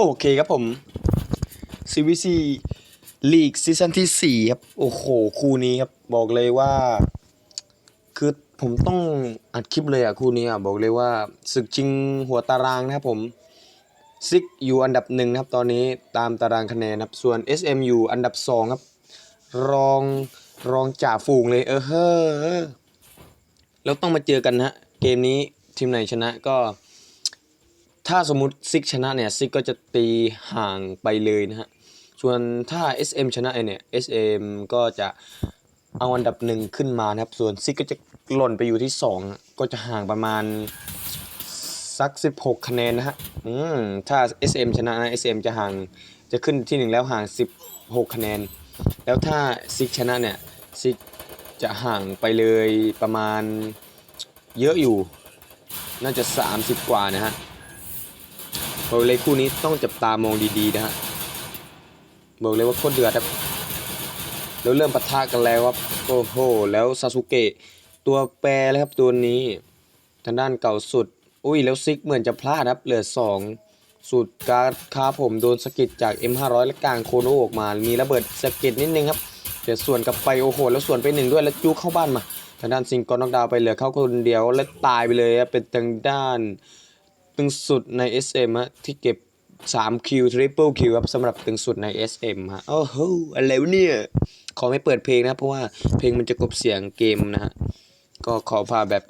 โอเคครับผม CVC ลีกซีซั่นที่ 4 ครับ โอ้โห คู่นี้ครับ บอกเลยว่า คือผมต้องอัดคลิปเลยอะ คู่นี้อะ บอกเลยว่าศึกชิงหัวตารางนะครับผมซิกอยู่อันดับหนึ่งนะครับ ตอนนี้ตามตารางคะแนนครับ ส่วน SM อยู่อันดับ 2 ครับ รองรองจ่าฝูงเลยเออเฮ้อแล้วต้องมาเจอกันนะฮะเกมนี้ทีมไหนชนะก็ ถ้าสมมติซิกชนะเนี่ยซิกก็จะตีห่างไปเลยนะฮะ ส่วนถ้า SM ชนะเนี่ย SM ก็จะเอาอันดับหนึ่งขึ้นมานะครับ ส่วนซิกก็จะหล่นไปอยู่ที่ 2 ก็จะห่างประมาณสัก 16 คะแนนนะฮะ อืม ถ้า SM ชนะนะ SM จะห่าง จะขึ้นที่ 1 แล้วห่าง 16 คะแนน แล้วถ้าซิกชนะเนี่ยซิกจะห่างไปเลยประมาณเยอะอยู่ น่าจะ 30 กว่านะฮะ บอกเลยคู่นี้ต้องจับตามองดีๆนะฮะบอกเลยว่าโคตรเดือดครับแล้วเริ่มปะทะกันแล้วครับโอ้โหแล้วซาสุเกะตัวแปรเลยครับตัวนี้ ทางด้านเก่าสุด อุ้ยแล้วซิกเหมือนจะพลาดครับเหลือ2สุดการคาผมโดนสะกิดจาก M500 และกลางโคโนออกมา มีระเบิดสะกิดนิดนึงครับแต่ส่วนกลับไปโอ้โหแล้วส่วนไปหนึ่งด้วยแล้วจูเข้าบ้านมาทางด้านซิงกอนน็อกดาวไปเหลือเข้าคนเดียวและตายไปเลยครับเป็นทางด้าน ตึงสุดใน SM ฮะที่เก็บ3คิว Triple คิวครับสำหรับตึงสุดใน SM ฮะโอ้โหอะไรวะเนี่ย ขอไม่เปิดเพลงนะ เพราะว่าเพลงมันจะกลบเสียงเกมนะฮะ ก็ขอพาแบบ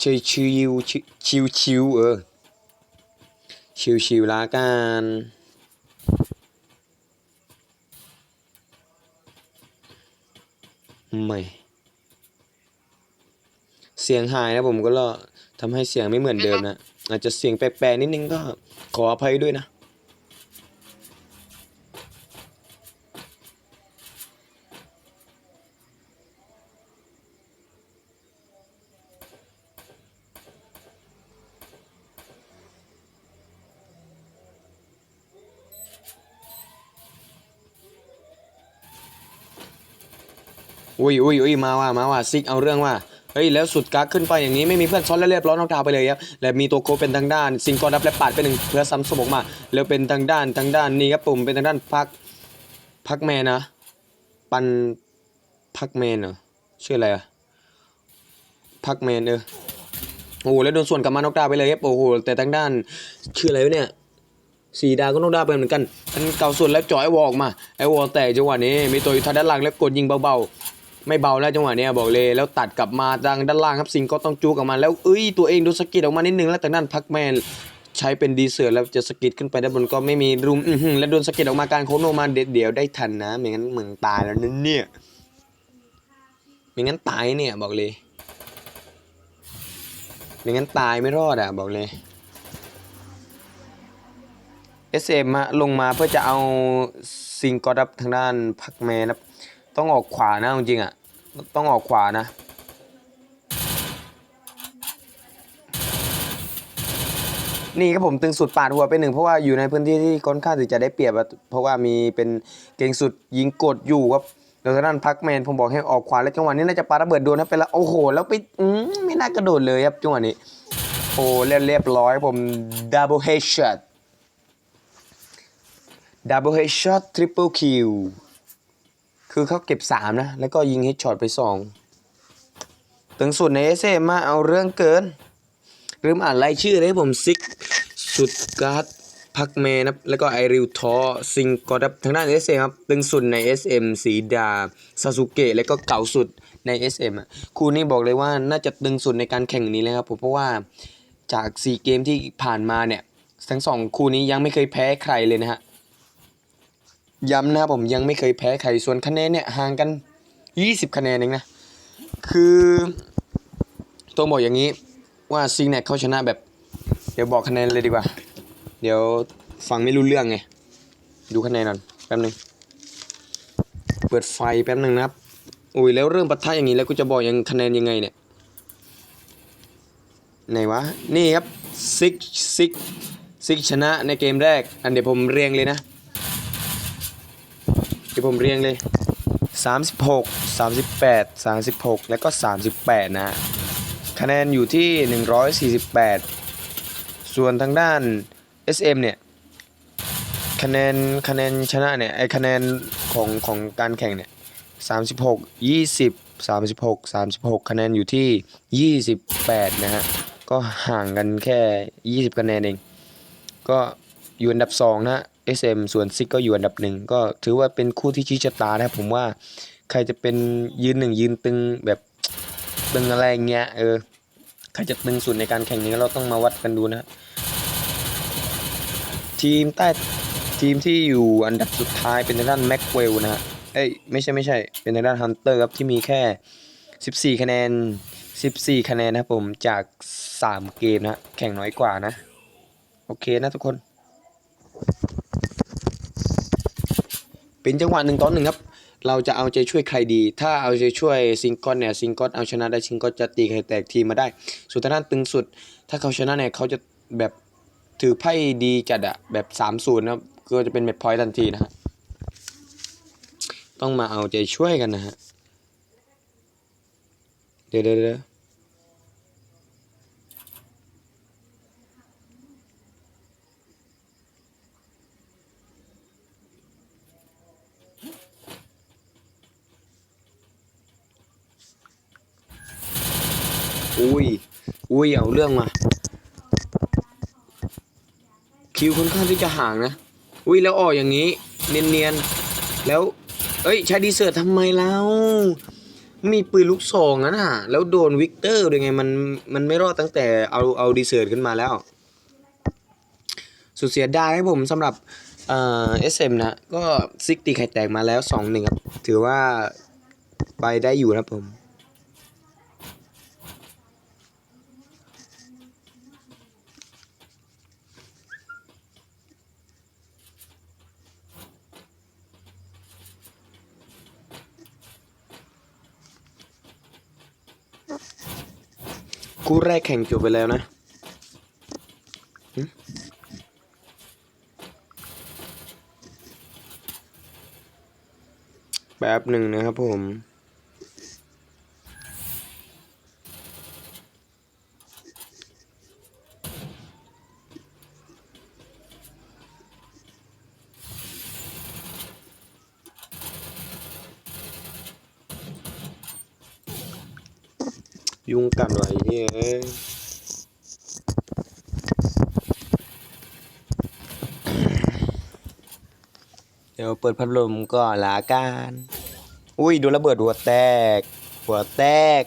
ชิวชิวชิวชิวเออ ชิวชิวละกันไม่ เสียงหายนะผมก็รอ ทำให้เสียงไม่เหมือนเดิมนะ อาจจะเสียงแปลกๆนิดนึงก็ขออภัยด้วยนะ อุ้ยอุ้ยอุ้ยมาว่ามาว่าซิกเอาเรื่องว่า เฮ้ยแล้วสุดกักขึ้นไปอย่างนี้ไม่มีเพื่อนซ้อนแล้วเรียบร้อยน้องดาวไปเลยครับและมีตัวโคเป็นทางด้านซิงกอนรับและปาดไปหนึ่งเพื่อซ้ำสมองมาแล้วเป็นทางด้านทางด้านนี้ครับปุ่มเป็นทางด้านพักพักแมนนะปันพักแมนเหรอชื่ออะไรอะพักแมนเออโอ้โหแล้วโดนส่วนกลับมานอกดาวไปเลยครับโอ้โหแต่ทางด้านชื่ออะไรวะเนี่ยสีดาก็นอกดาวไปเหมือนกันอันเก่าสุดแล้วจ่อยวอออกมาไอวอลแตกจังหวะนี้มีตัวอยู่ทางด้านหลังแล้วกดยิงเบาๆ ไม่เบาแล้วจังหวะเนี้ยบอกเลยแล้วตัดกลับมาทางด้านล่างครับซิงก็ต้องจูกออกมาแล้วเอ้ยตัวเองโดนสกิดออกมานิดนึงแล้วแต่นั่นพักแมนใช้เป็นดีเซอร์แล้วจะสกิดขึ้นไปด้านบนก็ไม่มีรุมอื้อหือแล้วโดนสกิดออกมาการโคโนมาเด็ดเดี๋ยวได้ทันนะไม่งั้นเมืองตายแล้วนั่นเนี่ยไม่งั้นตายเนี่ยบอกเลยไม่งั้นตายไม่รอดอะบอกเลย SM ฮะลงมาเพื่อจะเอาซิงกอดับทางด้านพักแมนครับ ต้องออกขวานะจริงๆอะ ต้องออกขวานะ นี่ครับผมตึงสุดปาดหัวไปหนึ่งเพราะว่าอยู่ในพื้นที่ที่ค่อนข้างจะได้เปรียบอะเพราะว่ามีเป็นเก่งสุดยิงกดอยู่ครับแล้วทางด้านพักแมนผมบอกให้ออกขวาแล้วจังหวะนี้น่าจะปาระเบิดโดนนะไปแล้วโอ้โห แล้วไปอืมไม่น่ากระโดดเลยครับจังหวะนี้ โอ้เรียบเรียบร้อยผมดับเบิลเฮดช็อตดับเบิลเฮดช็อตทริปเปิลคิว คือเขาเก็บ 3 นะ แล้วก็ยิงเฮดช็อตไป2ตึงสุดในเอเซมาเอาเรื่องเกิน ลืมอ่านรายชื่อเลยผมซิก สุดการ์ดพักเมนะแล้วก็ไอริวทอซิงกอดับทางด้านเอสเครับตึงสุดใน SM สีดาซาสุเกะแล้วก็เก่าสุดใน SM อะคู่นี้บอกเลยว่าน่าจะตึงสุดในการแข่งนี้เลยครับผมเพราะว่าจาก 4 เกมที่ผ่านมาเนี่ย ทั้งสองคู่นี้ยังไม่เคยแพ้ใครเลยนะฮะ ย้ำนะครับผมยังไม่เคยแพ้ใครส่วนคะแนนเนี่ยห่างกัน 20 คะแนนเองนะ คือต้องบอกอย่างนี้ว่าซิงเนี่ยเขาชนะแบบ เดี๋ยวบอกคะแนนเลยดีกว่า เดี๋ยวฟังไม่รู้เรื่องไง ดูคะแนนก่อนแป๊บนึง เปิดไฟแป๊บนึงนะครับอุ้ยแล้วเริ่มปะทะอย่างนี้แล้วกูจะบอกยังคะแนนยังไงเนี่ยไหนวะ นี่ครับซิกซิกซิกชนะในเกมแรก อันเดี๋ยวผมเรียงเลยนะ ที่ผมเรียงเลย 36 38 36 แล้วก็ 38 นะคะแนนอยู่ที่ 148 ส่วนทางด้าน SM เนี่ยคะแนนคะแนนชนะเนี่ยไอคะแนนของของการแข่งเนี่ยสามสิบหกยี่สิบสามสิบหกสามสิบหกคะแนนอยู่ที่ยี่สิบแปดนะฮะ ก็ห่างกันแค่ยี่สิบคะแนนเอง ก็อยู่อันดับสองนะ SM ส่วนซิกก็อยู่อันดับหนึ่งก็ถือว่าเป็นคู่ที่ชี้ชะตานะผมว่าใครจะเป็นยืนหนึ่งยืนตึงแบบตึงอะไรเงี้ยเออใครจะตึงสุดในการแข่งนี้เราต้องมาวัดกันดูนะทีมใต้ทีมที่อยู่อันดับสุดท้ายเป็นทางด้านแม็กเวลนะฮะเอ้ยไม่ใช่ไม่ใช่เป็นทางด้านฮันเตอร์ครับที่มีแค่ 14 คะแนน 14 คะแนนนะครับผมจาก 3 เกมนะฮะแข่งน้อยกว่านะ โอเคนะทุกคน เป็นจังหวะหนึ่งต่อหนึ่งครับ เราจะเอาใจช่วยใครดี ถ้าเอาใจช่วยซิงกอนเนี่ยซิงกอนเอาชนะได้ซิงกอนจะตีใครแตกทีมมาได้ส่วนทางด้านตึงสุด ถ้าเขาชนะเนี่ยเขาจะแบบถือไพ่ดีจัดอะแบบ3ามศูนย์นะครับก็จะเป็นเม็ดพอยต์ทันทีนะฮะต้องมาเอาใจช่วยกันนะฮะเดี๋ยวเดี๋ยว อุ้ย อุ้ย เอาเรื่องมา คิวค่อนข้างที่จะห่างนะ อุ้ย แล้วออกอย่างนี้ เนียนๆ แล้ว เอ้ยใช้ดีเซอร์ทำไมแล้ว มีปืนลูกซองนะน่ะ แล้วโดนวิกเตอร์ด้วยไง มัน มันไม่รอดตั้งแต่เอา เอาดีเซอร์ขึ้นมาแล้ว สุดเสียดายครับผมสำหรับเอ่อ SM นะ ก็ซิกตีไข่แตกมาแล้ว2-1ครับ ถือว่าไปได้อยู่นะครับผม คู่แรกแข่งจบไปแล้วนะแป๊บหนึ่งนะครับผมยุ่งกันไว้ เฮ้ยเดี๋ยวเปิดพัดลมก่อนละกัน อุ้ยโดนระเบิดหัวแตก หัวแตก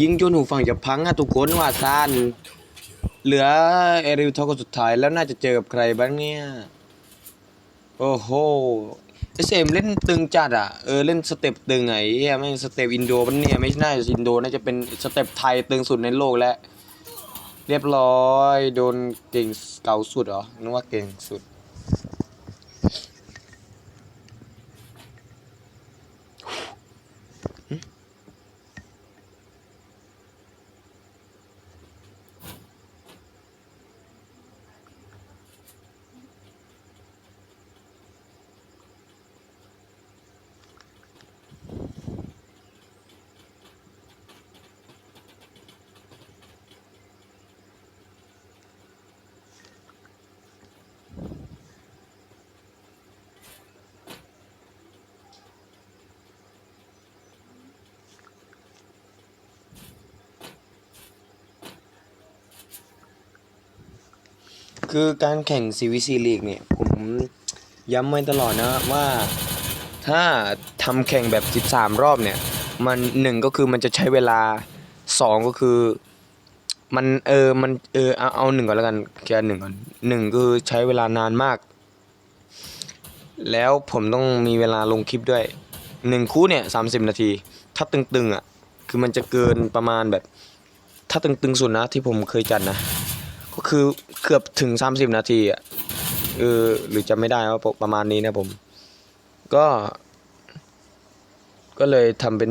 ยิงจนหูฟังจะพังอะทุกคนว่าซ่าน เหลือเอริวทอคนสุดท้ายแล้วน่าจะเจอกับใครบ้างเนี่ย โอ้โหเอสเอ็มเล่นตึงจัดอะ เออเล่นสเต็ปตึงไงเฮียไม่งสเต็ปอินโดมันเนี่ยไม่น่าจะอินโดน่าจะเป็นสเต็ปไทยตึงสุดในโลกแล้ว เรียบร้อย โดนเก่งเก่าสุดเหรอนึกว่าเก่งสุด คือการแข่ง CVC League เนี่ย ผมย้ำไว้ตลอดนะว่าถ้าทำแข่งแบบ 13 รอบเนี่ย มันหนึ่งก็คือมันจะใช้เวลาสองก็คือ มันเออมันเออเอาเอาหนึ่งก่อนแล้วกันแค่หนึ่งก่อนหนึ่งคือใช้เวลานานมาก แล้วผมต้องมีเวลาลงคลิปด้วยหนึ่งคู่เนี่ยสามสิบนาที ถ้าตึงๆอะคือมันจะเกินประมาณแบบ ถ้าตึงๆสุดนะที่ผมเคยจัดนะ คือเกือบถึง 30 นาทีอะเออหรือจะไม่ได้ว่าประมาณนี้นะผม ก็ ก็เลยทำเป็น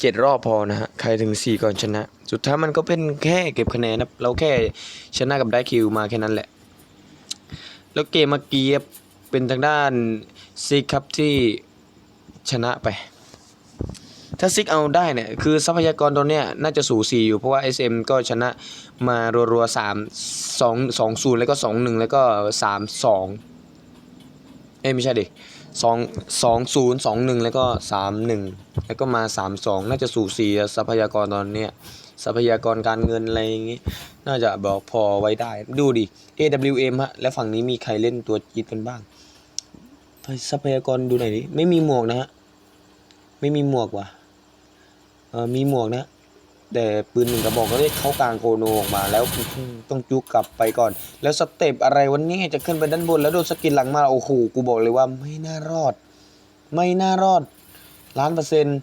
เจ็ดรอบพอนะฮะ ใครถึงสี่ก่อนชนะ สุดท้ายมันก็เป็นแค่เก็บคะแนนนะเราแค่ชนะกับได้คิวมาแค่นั้นแหละ แล้วเกมเมื่อกี้เป็นทางด้านซีครับที่ชนะไป ถ้าซิกเอาได้เนี่ยคือทรัพยากรตอนเนี้ยน่าจะสูสีอยู่เพราะว่า SM ก็ชนะมารัวๆสามสองสองศูนย์แล้วก็สองหนึ่งแล้วก็สามสองเอ้ไม่ใช่ดิสองสองศูนย์สองหนึ่งแล้วก็สามหนึ่งแล้วก็มาสามสองน่าจะสูสีทรัพยากรตอนเนี้ยทรัพยากรการเงินอะไรอย่างงี้ น่าจะบอกพอไว้ได้ ดูดิ AWM ฮะ แล้วฝั่งนี้มีใครเล่นตัวจีดกันบ้าง ทรัพยากรดูหน่อยดิ ไม่มีหมวกนะฮะ ไม่มีหมวกว่ะ มีหมวกนะ แต่ปืนหนึ่งกระบอกก็ได้เข้ากลางโคโนออกมา แล้วต้องจุกกลับไปก่อน แล้วสเต็ปอะไรวันนี้จะขึ้นไปด้านบน แล้วโดนสกินหลังมาโอ้โหกูบอกเลยว่าไม่น่ารอด ไม่น่ารอดล้านเปอร์เซ็นต์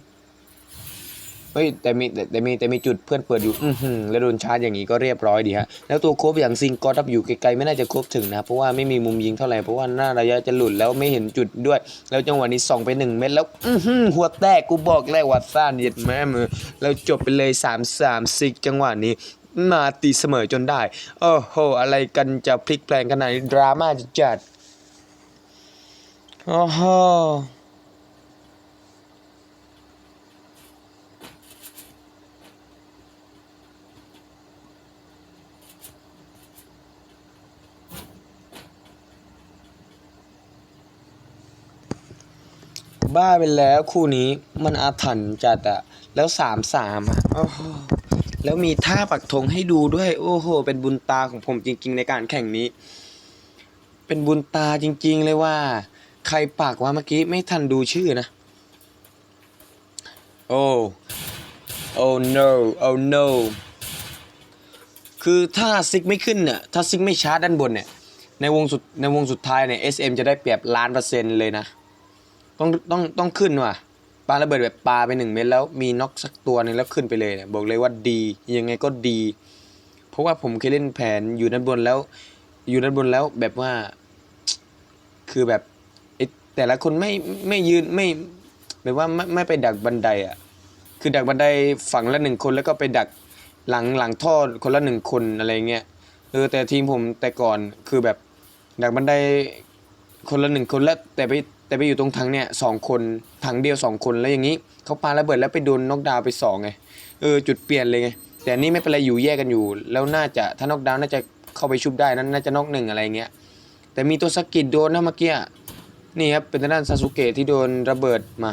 เฮ้ยแต่มีแต่แตมีแต่มีจุดเพื่อนเปิดอยู่อือหือแล้วโดนชาร์จอย่างนี้ก็เรียบร้อยดีฮะแล้วตัวโคบอย่างซิงก็ทับอยู่ไกลๆไม่น่าจะครบถึงนะเพราะว่าไม่มีมุมยิงเท่าไหร่เพราะว่าหน้าระยะจะหลุดแล้วไม่เห็นจุดด้วย แล้วจังหวะนี้ส่องไปหนึ่งเม็ดแล้วอือหือหัวแตกกูบอกแล้วว่าซ่านเย็ดแม่มือแล้วจบไปเลย3ามสามซิกจังหวะนี้มาตีเสมอจนได้โอ้โหอะไรกันจะพลิกแปลงขนาดนี้ดราม่าจะจัดโอ้โห บ้าไปแล้วคู่นี้มันอาถรรพ์จัดอะแล้วสามสามอะแล้วมีท่าปักธงให้ดูด้วย โอ้โห เป็นบุญตาของผมจริง ๆ ในการแข่งนี้ เป็นบุญตาจริง ๆ เลยว่า ใครปักว่าเมื่อกี้ไม่ทันดูชื่อนะ โอ้ โอ้ no โอ้ no คือถ้าซิกไม่ขึ้นเนี่ย ถ้าซิกไม่ชาร์จด้านบนเนี่ย ในวงสุด ในวงสุดท้ายเนี่ย SM จะได้เปรียบล้านเปอร์เซ็นต์เลยนะ ต้องต้องต้องขึ้นว่ะปาระเบิดแบบปาไปหนึ่งเม็ดแล้วมีน็อกสักตัวหนึงแล้วขึ้นไปเลยเนี่ยบอกเลยว่าดี ยังไงก็ดี เพราะว่าผมเคยเล่นแผนอยู่ด้านบนแล้ว อยู่ด้านบนแล้วแบบว่า คือแบบไอ้แต่ละคนไม่ไม่ยืนไม่แบบว่าไม่ไม่ไปดักบันไดอะคือดักบันไดฝั่งละหนึ่งคนแล้วก็ไปดักหลังหลังท่อคนละหนึ่งคนอะไรเงี้ยเออแต่ทีมผมแต่ก่อนคือแบบดักบันไดคนละหนึ่งคนแล้วแต่ไป แต่ไปอยู่ตรงถังเนี่ยสองคนถังเดียวสองคนแล้วอย่างนี้เขาปาระเบิดแล้วไปโดนน็อกดาวไปสองไงเออจุดเปลี่ยนเลยไงแต่นี่ไม่เป็นไรอยู่แยกกันอยู่ แล้วน่าจะถ้าน็อกดาวน่าจะเข้าไปชุบได้นั้นน่าจะน็อกหนึ่งอะไรเงี้ยแต่มีตัวสกิดโดนนะเมื่อกี้นี่ครับเป็นทางด้านซาสุเกะที่โดนระเบิดมา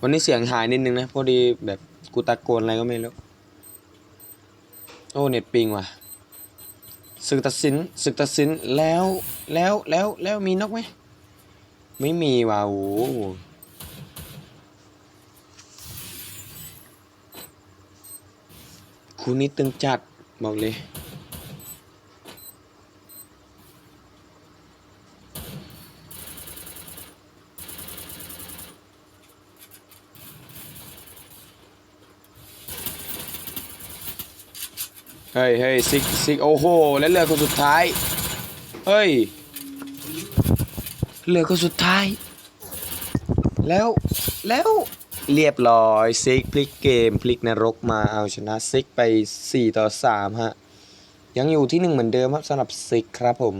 วันนี้เสียงหายนิดนึงนะพอดีแบบกูตะโกนอะไรก็ไม่รู้โอ้เน็ตปิงว่ะ ศึกตัดสินศึกตัดสินแล้วแล้วแล้วแล้วมีนกไหมไม่มีว่ะโอ้คู่นี้ตึงจัดบอกเลย เฮ้ยเฮ้ยซิกซิกโอ้โหและเหลือคนสุดท้าย เฮ้ยเหลือคนสุดท้าย แล้วแล้วเรียบร้อยซิกพลิกเกมพลิกนรกมาเอาชนะซิกไป 4 ต่อ 3 ฮะ ยังอยู่ที่ 1 เหมือนเดิมครับสำหรับซิกครับผม